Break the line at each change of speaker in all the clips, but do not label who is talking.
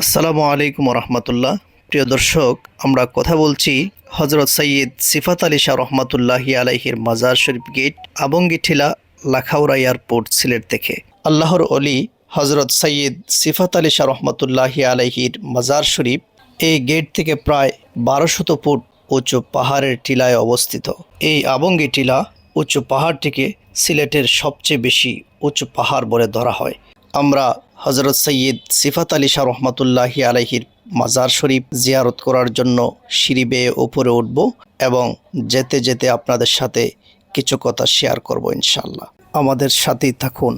আসসালামু আলাইকুম রহমতুল্লাহ প্রিয় দর্শক, আমরা কথা বলছি হজরত সৈয়দ সিফাত আলী শাহ রহমতুল্লাহি আলাইহির মাজার শরীফ গেট আবঙ্গি ঠিলা লাখাউড়া এয়ারপোর্ট, সিলেট থেকে। আল্লাহর অলি হজরত সৈয়দ সিফাত আলী শাহ রহমতুল্লাহি আলাইহির মাজার শরীফ এই গেট থেকে প্রায় বারোশত ফুট উঁচু পাহাড়ের টিলায় অবস্থিত। এই আবঙ্গি টিলা উঁচু পাহাড়টিকে সিলেটের সবচেয়ে বেশি উঁচু পাহাড় বলে ধরা হয়। আমরা হজরত সৈয়দ সিফাত আলী শাহ রহমতুল্লাহি আলাইহির মাজার শরীফ জিয়ারত করার জন্য সিঁড়ি বেয়ে উপরে উঠব এবং যেতে যেতে আপনাদের সাথে কিছু কথা শেয়ার করব ইনশাল্লাহ আমাদের সাথেই থাকুন।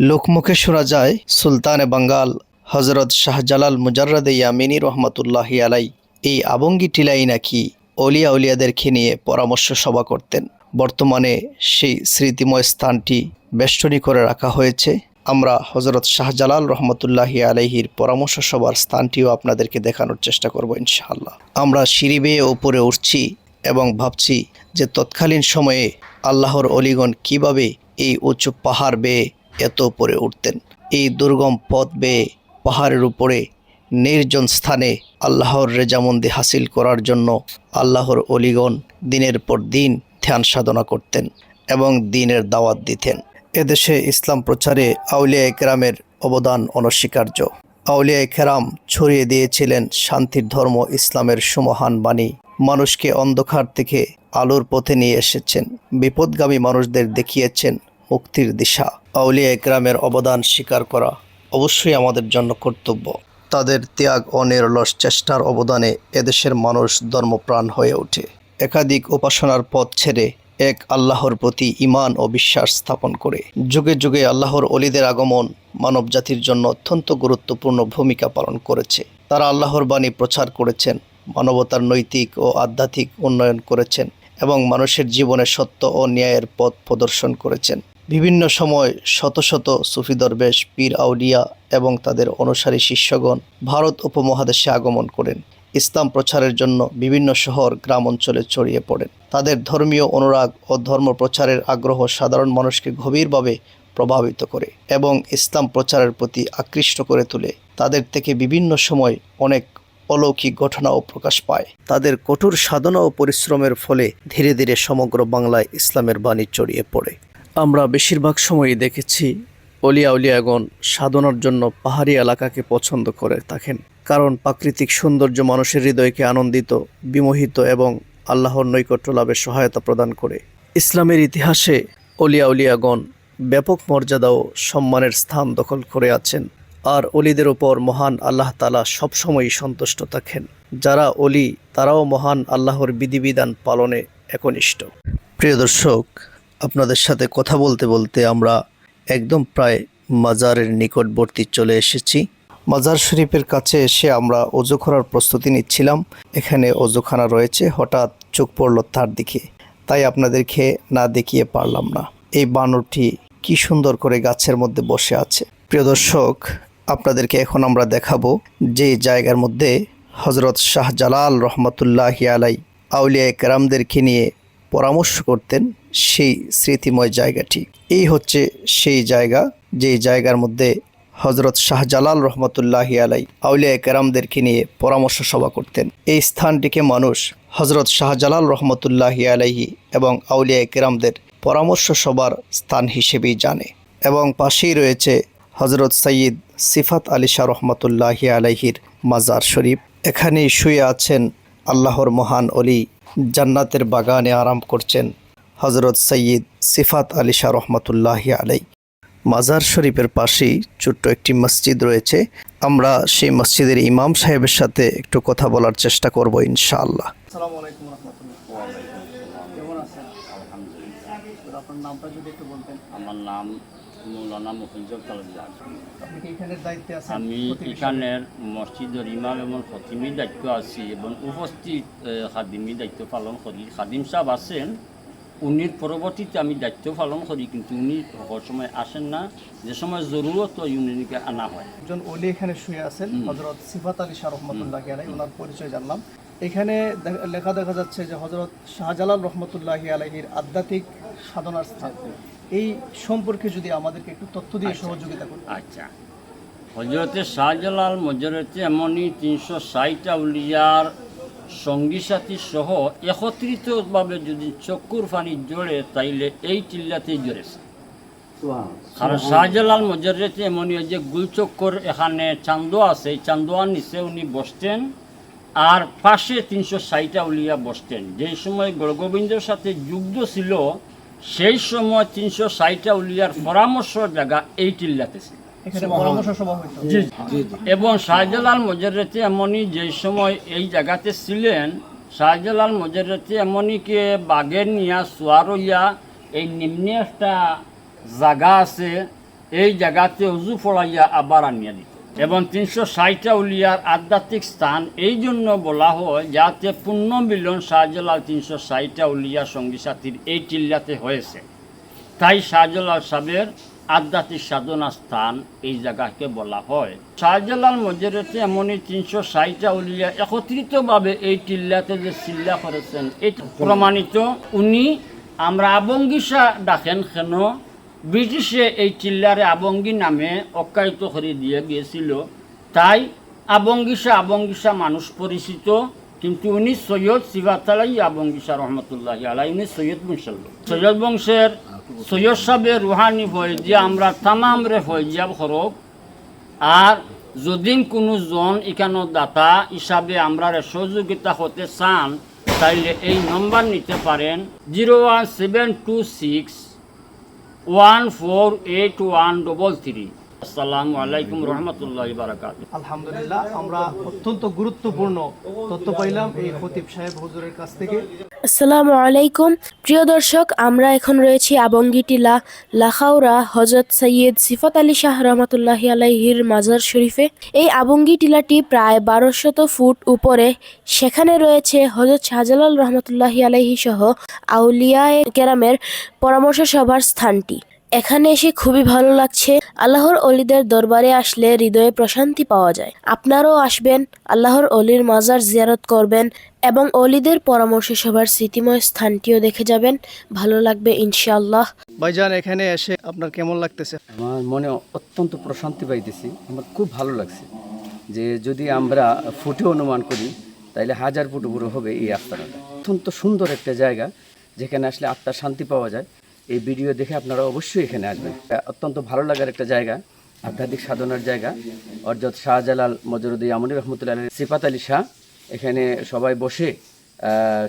লোকমুখে শোনা যায়, সুলতানে বাঙ্গাল হজরত শাহজালাল মুজাররদে ইয়ামিনী রহমতুল্লাহি আলাই এই আবঙ্গি টিলাই নাকি অলিয়া উলিয়াদেরকে নিয়ে পরামর্শ সভা করতেন। বর্তমানে সেই স্মৃতিময় স্থানটি বেষ্টনী করে রাখা হয়েছে। আমরা হজরত শাহজালাল রহমতুল্লাহি আলাইহির পরামর্শ সবার স্থানটিও আপনাদেরকে দেখানোর চেষ্টা করব ইনশাআল্লাহ। আমরা সিঁড়ি বেয়ে ওপরে উঠছি এবং ভাবছি যে তৎকালীন সময়ে আল্লাহর অলিগণ কীভাবে এই উঁচু পাহাড় বেয়ে এত উপরে উঠতেন। এই দুর্গম পথ বেয়ে পাহাড়ের উপরে নির্জন স্থানে আল্লাহর রেজামন্দি হাসিল করার জন্য আল্লাহর অলিগণ দিনের পর দিন ধ্যান সাধনা করতেন এবং দিনের দাওয়াত দিতেন। এদেশে ইসলাম প্রচারে আউলিয়া একরামের অবদান অনস্বীকার্য। আউলিয়া একরাম ছড়িয়ে দিয়েছিলেন শান্তির ধর্ম ইসলামের সুমহান বাণী। মানুষকে অন্ধকার থেকে আলোর পথে নিয়ে এসেছেন। বিপদগামী মানুষদের দেখিয়েছেন মুক্তির দিশা। আউলিয়া একরামের অবদান স্বীকার করা অবশ্যই আমাদের জন্য কর্তব্য। তাদের ত্যাগ ও নিরলস চেষ্টার অবদানে এদেশের মানুষ ধর্মপ্রাণ হয়ে ওঠে। একাধিক উপাসনার পথ ছেড়ে এক আল্লাহর প্রতি ইমান ও বিশ্বাস স্থাপন করে। যুগে যুগে আল্লাহর অলিদের আগমন মানব জাতির জন্য অত্যন্ত গুরুত্বপূর্ণ ভূমিকা পালন করেছে। তারা আল্লাহর বাণী প্রচার করেছেন, মানবতার নৈতিক ও আধ্যাত্মিক উন্নয়ন করেছেন এবং মানুষের জীবনে সত্য ও ন্যায়ের পথ প্রদর্শন করেছেন। বিভিন্ন সময় শত শত সুফি দরবেশ, পীর, আউলিয়া এবং তাদের অনুসারী শিষ্যগণ ভারত উপমহাদেশে আগমন করেন। ইসলাম প্রচারের জন্য বিভিন্ন শহর গ্রাম অঞ্চলে ছড়িয়ে পড়েন। তাদের ধর্মীয় অনুরাগ ও ধর্ম প্রচারের আগ্রহ সাধারণ মানুষকে গভীরভাবে প্রভাবিত করে এবং ইসলাম প্রচারের প্রতি আকৃষ্ট করে তোলে। তাদের থেকে বিভিন্ন সময় অনেক অলৌকিক ঘটনাও প্রকাশ পায়। তাদের কঠোর সাধনা ও পরিশ্রমের ফলে ধীরে ধীরে সমগ্র বাংলায় ইসলামের বাণী ছড়িয়ে পড়ে। আমরা বেশিরভাগ সময়ই দেখেছি অলিয়া উলিয়াগণ সাধনার জন্য পাহাড়ি এলাকাকে পছন্দ করে থাকেন। কারণ প্রাকৃতিক সৌন্দর্য মানুষের হৃদয়কে আনন্দিত, বিমোহিত এবং আল্লাহর নৈকট্য লাভে সহায়তা প্রদান করে। ইসলামের ইতিহাসে অলিয়া উলিয়াগণ ব্যাপক মর্যাদা ও সম্মানের স্থান দখল করে আছেন আর অলিদের ওপর মহান আল্লাহ তালা সবসময়ই সন্তুষ্ট থাকেন। যারা অলি, তারাও মহান আল্লাহর বিধিবিধান পালনে একনিষ্ঠ। প্রিয় দর্শক, আপনাদের সাথে কথা বলতে বলতে আমরা একদম প্রায় মাজারের নিকটবর্তী চলে এসেছি। মাজার শরীফের কাছে এসে আমরা অজু করার প্রস্তুতি নিচ্ছিলাম। এখানে অজুখানা রয়েছে, হঠাৎ চোখ পড়ল তার দিকে। তাই আপনাদেরকে না দেখিয়ে পারলাম না। এই বানরটি কি সুন্দর করে গাছের মধ্যে বসে আছে। প্রিয় দর্শক, আপনাদেরকে এখন আমরা দেখাবো যে জায়গার মধ্যে হজরত শাহজালাল রহমতুল্লাহ আলাই আউলিয়া কেরামদেরকে নিয়ে পরামর্শ করতেন সেই স্মৃতিময় জায়গাটি। এই হচ্ছে সেই জায়গা যে জায়গার মধ্যে হজরত শাহজালাল রহমতুল্লাহি আলাই আউলিয়া কেরামদেরকে নিয়ে পরামর্শ সভা করতেন। এই স্থানটিকে মানুষ হজরত শাহজালাল রহমতুল্লাহি আলাইহি এবং আউলিয়া কেরামদের পরামর্শ সভার স্থান হিসেবেই জানে এবং পাশেই রয়েছে হজরত সৈয়দ সিফাত আলী শাহ রহমতুল্লাহি আলাইহির মাজার শরীফ। এখানেই শুয়ে আছেন আল্লাহর মহান অলি জান্নাতের বাগানে আরাম করছেন হজরত সৈয়দ সিফাত আলী শাহ রহমতুল্লাহি আলাই মাজার শরীফের পাশেই ছোট্ট একটি মসজিদ রয়েছে। আমরা সেই মসজিদের ইমাম সাহেবের সাথে একটু কথা বলার চেষ্টা করব ইনশাআল্লাহ। আসসালামু আলাইকুম রহমতুল্লাহ কেমন আছেন? আপনার নামটা যদি একটু বলতেন।
আমার নাম মৌলানা মফিজুল তালুকদার। আমি এখানের মসজিদের ইমাম এবং খতিমির দায়িত্ব আছি এবং উপস্থিত এ, খাদিমি দায়িত্ব পালন করি। খাদিম সাহেব আছেন উনির পরবর্তীতে আমি দায়িত্ব পালন করি কিন্তু উনি সকল সময় আসেন না। যে সময় জরুরত উনিকে আনা হয়।
একজন অলি এখানে শুয়ে আছেন হজরত সিফাত আলী শাহ রহমতুল্লাহ আলাই ওনার পরিচয় জানলাম। এখানে লেখা দেখা যাচ্ছে যে হজরত শাহজালাল রহমতুল্লাহ আলাইহির আধ্যাত্মিক সাধনার স্থান। এই সম্পর্কে যদি আমাদেরকে একটু তথ্য দিয়ে সহযোগিতা করুন
আচ্ছা। হজরতে শাহজালাল মজরতে এমনই তিনশো ষাট আউলিয়ার সঙ্গী সাথী সহ একত্রিতভাবে যদি চক্কুর পানি জড়ে তাইলে এই টিল্লাতেই জড়েছে কারণ শাহজালাল মজরতে এমনই যে গুলচক্কর এখানে চান্দোয়া আছে, এই চান্দোয়ার নিচে উনি বসতেন আর পাশে তিনশো ষাটটা উলিয়া বসতেন। যেই সময় গড়গোবিন্দর সাথে যুদ্ধ ছিল, সেই সময় তিনশো ষাটটা উলিয়ার পরামর্শ জায়গা এই টিল্লাতে ছিল এবং শাহজালাল মজরতে এমনই যে সময় এই জায়গাতে ছিলেন শাহজালাল মজরতে এমনইকে বাগের নিয়া সোয়ার হইয়া এই নিম্নে একটা জায়গা আছে এই জায়গাতে উজু ফড়াইয়া আবার আনিয়া দিত। এবং তিনশো ষাটটা উলিয়ার আধ্যাত্মিক স্থান এই জন্য বলা হয় যাতে পূর্ণ মিলন শাহজালাল তিনশো ষাটটা উলিয়া সঙ্গী সাথীর এই টিল্লাতে হয়েছে। তাই শাহজালাল সাহেবের আধ্যাত্মিক সাধনা স্থান এই জায়গাকে বলা হয়। শাহজালাল মজরেতে এমনই তিনশো ষাটটা উলিয়া একত্রিতভাবে এই টিল্লাতে যে চিল্লা করেছেন এটা প্রমাণিত। উনি আমরা আবঙ্গিসা ডাকেন কেন? ব্রিটিশে এই চিল্লারে আবঙ্গি নামে অক্কায়িত করে দিয়ে গিয়েছিল। তাই আবঙ্গিসা আবঙ্গিসা মানুষ পরিচিত, কিন্তু উনি সৈয়দ সিবাতালাই আবঙ্গিসা রহমতুল্লাহ আলাই উনি সৈয়দ লোক। সৈয়দ বংশের সৈয়দ সাহেবের রুহানি যে আমরা তামাম রে ফয়জিয়াব খরক আর যদি কোনো জন এখানো দাতা হিসাবে আমরা সহযোগিতা হতে চান, তাইলে এই নম্বর নিতে পারেন zero one seven two six one four eight one double three. আসসালামু আলাইকুম রহমতুল্লাহ বারাকাত।
আলহামদুলিল্লাহ আমরা অত্যন্ত গুরুত্বপূর্ণ তথ্য পাইলাম এই খতিব সাহেব হুজুরের কাছ থেকে।
আসসালামু আলাইকুম। প্রিয় দর্শক আমরা এখন রয়েছি আবঙ্গি টিলা লাখাউরা হজরত সৈয়দ সিফত আলী শাহ রহমতুল্লাহি আলাইহির মাজার শরীফে। এই আবঙ্গি টিলাটি প্রায় বারোশত ফুট উপরে। সেখানে রয়েছে হজরত শাহজালাল রহমতুল্লাহি আলাইহি সহ আউলিয়া কেরামের পরামর্শ সভার স্থানটি। এখানে এসে খুবই ভালো লাগছে। আল্লাহর অলিদের দরবারে আসলে হৃদয়ে প্রশান্তি পাওয়া যায়। আপনারাও আসবেন আল্লাহর অলির মাজার জিয়ারত করবেন এবং অলিদের পরামর্শ সভার স্মৃতিময় স্থানটিও দেখে যাবেন। ভালো লাগবে ইনশাআল্লাহ।
ভাইজান এখানে এসে আপনার কেমন লাগতেছে?
আমার মনে অত্যন্ত প্রশান্তি পাইতেছি। আমার খুব ভালো লাগছে যে যদি আমরা ফুটে অনুমান করি তাইলে হাজার ফুট উপরে হবে এই আস্তানাটা। অত্যন্ত সুন্দর একটা জায়গা যেখানে আসলে আত্মার শান্তি পাওয়া যায়। এই ভিডিও দেখে আপনারা অবশ্যই এখানে আসবেন। অত্যন্ত ভালো লাগার একটা জায়গা, আধ্যাত্মিক সাধনার জায়গা। অর্থাৎ শাহজালাল মজরুদ্দি আমনি রহমতুল্লাহ সিফাত আলী শাহ এখানে সবাই বসে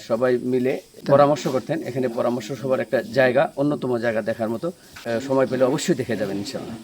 সবাই মিলে পরামর্শ করতেন। এখানে পরামর্শ সবার একটা জায়গা, অন্যতম জায়গা দেখার মতো সময় পেলে অবশ্যই দেখে যাবেন ইনশাল্লাহ